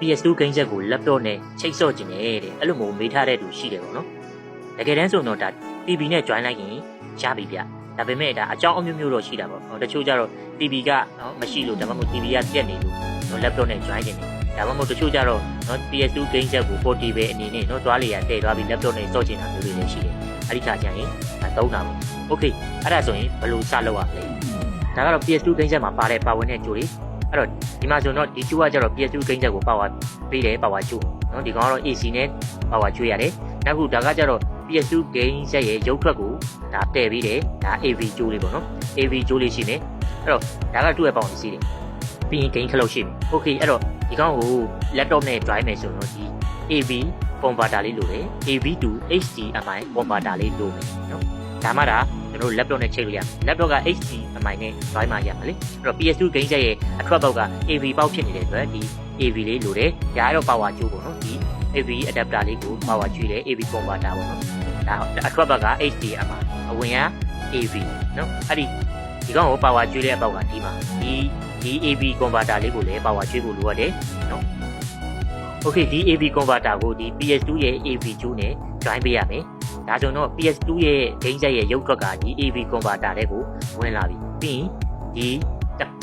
PS2 game set ကို laptop နဲ့ချိတ်ဆော့ကျင်တယ်တဲ့အဲ့လိုမျိုးမေးထားတဲ့သူရှိတယ်ပေါ့နော်တကယ်တမ်းဆိုတော့ဒါ TV နဲ့ join လိုက်ရင်ရပြီဗျဒါပေမဲ့ဒါအကြောင်းအမျိုးမျိုးတော့ရှိတာပေါ့နော်တချို့ကျတော့ TV ကနော်မရှိလို့ဒါမှမဟုတ် TV ကပြက်နေလို့နော် laptop နဲ့ join ကျင်တယ်ဒါမှမဟုတ်တချို့ကျတော့နော် PS2 game set ကို portable အနေနဲ့နော်သွားလေရတည့်သွားပြီး laptop နဲ့ဆော့ကျင်တာမျိုးတွေလည်းရှိတယ်အဲ့ဒီခါကျရင်ဒါသုံးတာပေါ့ okay အဲ့ဒါဆိုရင်ဘယ်လိုစလုပ်ရမလဲဒါကတော့ PS2 game set မှာပါတဲ့ပါဝင်တဲ့ကြိုတွေ အဲ့တော့ဒီမှာဆိုတော့ဒီကျူကကျတော့ PS2 game set ကိုပါဝါပေးတယ်ပါဝါကျူနော်ဒီကောင်ကတော့ AC နဲ့ပါဝါကျူရတယ်နောက်ခုဒါကကျတော့ PS2 game set ရဲ့ရုပ်ထွက်ကိုဒါတည်ပြီးတယ်ဒါ AV ကျိုးလေးပေါ့နော် AV ကျိုးလေးရှိမယ်အဲ့တော့ဒါကသူ့ရဲ့ပေါင်စီးတယ်ပြီးရင် game ခလုတ်ရှိမယ် okay အဲ့တော့ဒီကောင်ကို laptop နဲ့ drive မယ်ဆိုတော့ဒီ AV converter လေးလိုတယ် AV to HDMI converter လေးလိုမယ်နော် ဒါမှဒါကျွန်တော်တို့ laptop နဲ့ချိန်လို့ရ laptop က HDMI နဲ့ drive မှာရမှာလေအဲ့တော့ PS2 game set ရဲ့အထွက်ပေါက်က AV ပေါက်ဖြစ်နေတဲ့အတွက်ဒီ AV လေးလိုတယ်ဒါကတော့ power ကျိုးပေါ့နော်ဒီ AV adapter လေးကို power ကျွေးတယ် AV converter ပေါ့နော်ဒါအထွက်ဘက်က HDMI အဝင်က AV နော်အဲ့ဒီဒီကောင်ကို power ကျွေးတဲ့အပေါက်ကဒီမှာဒီဒီ AV converter လေးကိုလည်း power ကျွေးဖို့လိုရတယ်နော် Okay ဒီ AV converter ကိုဒီ PS2 ရဲ့ AV ကျိုးနဲ့ join ပေးရမယ် ဒါဆိုတော့ PS2 ရဲ့ဒိန်းဆက်ရဲ့ရုပ်ထွက်ကဒီ AV converter တဲ့ကိုဝင်လာပြီပြီးရင်ဒီ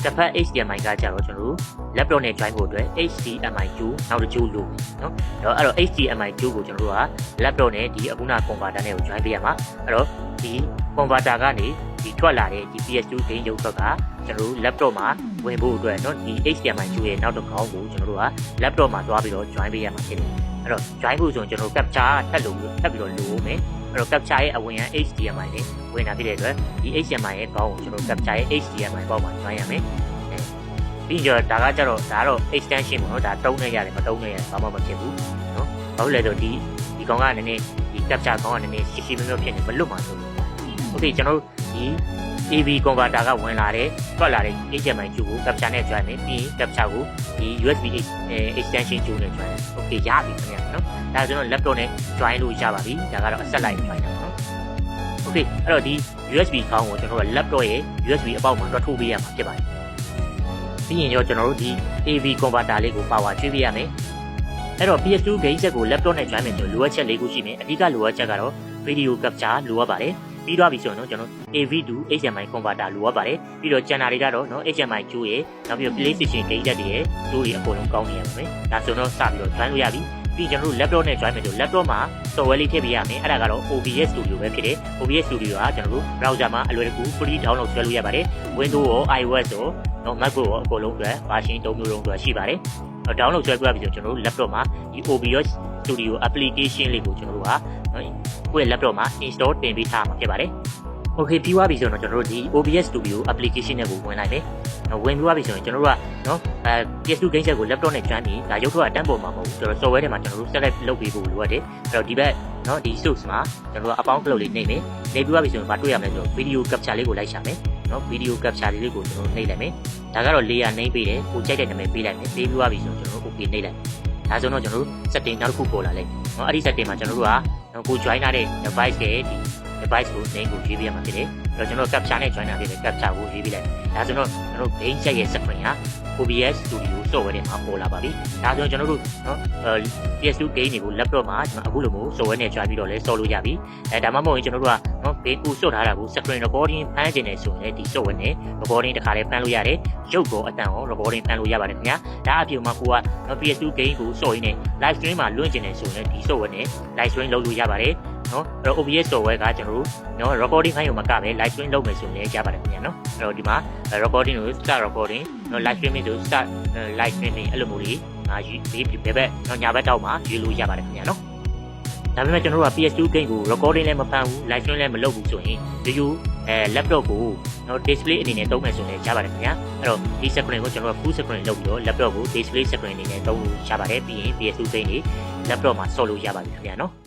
တစ်ဖက် HDMI ကကြတော့ကျွန်တော်တို့ laptop နဲ့ join ဖို့အတွက် HDMI 2နောက်တစ်ချိုးလိုနော်အဲ့တော့အဲ့တော့ HDMI 2ကိုကျွန်တော်တို့က laptop နဲ့ဒီအခုန converter နဲ့ကို join ပေးရမှာအဲ့တော့ဒီ converter ကနေဒီထွက်လာတဲ့ဒီ PS2 ဂိမ်းရုပ်ထွက်ကကျွန်တော်တို့ laptop မှာဝင်ဖို့အတွက်နော်ဒီ HDMI 2ရဲ့နောက်တစ်ခေါက်ကိုကျွန်တော်တို့က laptop မှာတွားပြီးတော့ join ပေးရမှာဖြစ်တယ် အဲ့တော့ join ဖို့ဆိုရင်ကျွန်တော်တို့ capture ထပ်လို့ထပ်ပြီးတော့လိုဦးမယ်အဲ့တော့ capture ရဲ့အဝင်က HDMI နဲ့ဝင်တာဖြစ်တဲ့အတွက်ဒီ HDMI ရဲ့ခေါင်းကိုကျွန်တော်တို့ capture ရဲ့ HDMI ပေါက်မှာ join ရမယ်ပြီးကြတော့ဒါကကြတော့ဒါကတော့ extension ပေါ့နော်ဒါတုံးနေရတယ်မတုံးနေရတယ်ဘာမှမဖြစ်ဘူးနော်ဘာလို့လဲဆိုတော့ဒီဒီကောင်ကနည်းနည်းဒီ capture ကောင်ကနည်းနည်းရှိရှိမျိုးမျိုးဖြစ်နေမလွတ်မှာဆိုလို့ okay ကျွန်တော်တို့ဒီ AV converter ကဝင်လာတယ်ထွက်လာတဲ့ HDMI ကျူကို capture နဲ့ join မယ်ပြီးရင် capture ကိုဒီ USB extension ကျူနဲ့ join တယ် okay ရပြီခင်ဗျာနော်ဒါဆိုတော့ laptop နဲ့ join လို့ရပါပြီဒါကတော့အဆက်လိုက် join တာပေါ့နော် okay အဲ့တော့ဒီ USB ခေါင်းကိုကျွန်တော်တို့က laptop ရဲ့ USB အပေါက်မှာတော့ထိုးပေးရမှာဖြစ်ပါတယ်ပြီးရင်ရောကျွန်တော်တို့ဒီ AV converter လေးကို power ကျွေးပေးရမယ်အဲ့တော့ PS2 game set ကို laptop နဲ့ join မယ်ဆိုလိုအပ်ချက်၄ခုရှိမယ်အဓိကလိုအပ်ချက်ကတော့ video capture လိုအပ်ပါတယ် ပြီးသွားပြီဆိုရင်တော့ကျွန်တော် AV to HDMI converter လိုအပ်ပါတယ်ပြီးတော့ကျန်တာတွေကတော့နော် HDMI ကျိုးရယ်နောက်ပြီးတော့ PlayStation ဂိမ်းတက်တွေရယ်ကျိုးတွေအကုန်လုံးကောင်းနေရမယ်ဒါဆိုတော့စပြီးတော့ join လို့ရပြီပြီးကျွန်တော်တို့ laptop နဲ့ join မယ်ဆို laptop မှာ software လေးထည့်ပေးရမယ်အဲ့ဒါကတော့ OBS Studio ပဲဖြစ်တယ် OBS Studio ကကျွန်တော်တို့ browser မှာအလွယ်တကူ free download ဆွဲလို့ရပါတယ် Windows ရော iOS ရောနော် MacBook ရောအကုန်လုံးအတွက် version 3မျိုးလုံးအတွက်ရှိပါတယ် download ဆွဲပြရပြီဆိုကျွန်တော်တို့ laptop မှာဒီ OBS Studio application လေးကိုကျွန်တော်တို့ကနော် ကိုယ့်ရဲ့ laptop မှာ install တင်ပေးထားမှာဖြစ်ပါတယ် Okay ပြီးသွားပြီဆိုတော့ကျွန်တော်တို့ဒီ OBS Studio application နဲ့ကိုဝင်လိုက်မယ်။ဝင်ပြီးသွားပြီဆိုရင်ကျွန်တော်တို့ကနော်အဲ PS2 game set ကို laptop နဲ့ join ပြီးဒါရုပ်ထွက်အတန်းပေါ်မှာမဟုတ်ဘူးကျွန်တော် software ထဲမှာကျွန်တော်တို့ select လုပ်ပေးဖို့လိုအပ်တယ်။အဲ့တော့ဒီဘက်နော်ဒီ source မှာကျွန်တော်တို့အပေါင်း cloud လေးနှိပ်မယ်။နှိပ်ပြီးသွားပြီဆိုရင်မတွေ့ရမယ်ဆိုတော့ video capture လေးကိုလိုက်ရှာမယ်။နော် video capture လေးကိုကျွန်တော်တို့နှိပ်လိုက်မယ်။ဒါကတော့ layer နှိပ်ပေးတယ်။ကိုကြိုက်တဲ့နာမည်ပေးလိုက်မယ်။ပေးပြီးသွားပြီဆိုရင်ကျွန်တော်တို့ okay နှိပ်လိုက်။ဒါဆိုတော့ကျွန်တော်တို့ setting နောက်တစ်ခုပေါ်လာလိုက်။နော်အဲ့ဒီ setting မှာကျွန်တော်တို့ကနော် ကို join ထားတဲ့ device ရဲ့ဒီ device ကို name ကိုရေးပြရမှာဖြစ်တယ်။အဲ့ တော့ကျွန်တော် capture နဲ့ join တာဖြစ်တယ် capture ကိုရေးပြလိုက်။ဒါဆိုတော့ကျွန်တော် main set ရဲ့ screen ဟာ OBS Studio software ထဲမှာပေါ်လာပါပြီ။ဒါဆိုတော့ကျွန်တော်တို့နော်အဲ PS2 game တွေကို laptop မှာကျွန်တော်အခုလိုမျိုး software နဲ့ join ပြီးတော့လဲ solve လို့ရပြီ။အဲဒါမှမဟုတ်ရင်ကျွန်တော်တို့ကနော် game ကိုစွတ်ထားတာကို screen recording ဖမ်းကျင်နေဆိုရင်လည်းဒီ software နဲ့ recording တစ်ခါလေးဖမ်းလို့ရတယ်။ရုပ်ကောအတန်ရော recording ဖမ်းလို့ရပါတယ်ခင်ဗျာ။ဒါအပြင်မှာကိုကနော် PS2 game ကိုစော့ရင်းနဲ့ live stream မှာလွှင့်ကျင်နေဆိုရင်ဒီ software နဲ့ live stream လုပ်လို့ရပါတယ်။ နော်အဲ့တော့ OBS software ကကျွန်တော်တို့နော် recording ခိုင်းရုံမကပဲ live stream လုပ်မယ်ဆိုရင်လည်းရပါတယ်ခင်ဗျာနော်အဲ့တော့ဒီမှာ recording ကို start recording နော် live streaming ဆို start live streaming အဲ့လိုမျိုးလေးအာဒီဘယ်ဘက်နော်ညာဘက်တောက်မှာရေးလို့ရပါတယ်ခင်ဗျာနော်ဒါပေမဲ့ကျွန်တော်တို့က PS2 game ကို recording လည်းမဖန်ဘူး live stream လည်းမလုပ်ဘူးဆိုရင်ဒီလိုအဲ laptop ကိုနော် display အနေနဲ့သုံးမယ်ဆိုရင်ရပါတယ်ခင်ဗျာအဲ့တော့ဒီ screen ကိုကျွန်တော်တို့ full screen လုပ်ပြီးတော့ laptop ကို display screen အနေနဲ့သုံးလို့ရပါတယ်ပြီးရင် PS2 game တွေ laptop မှာဆော့လို့ရပါပြီခင်ဗျာနော်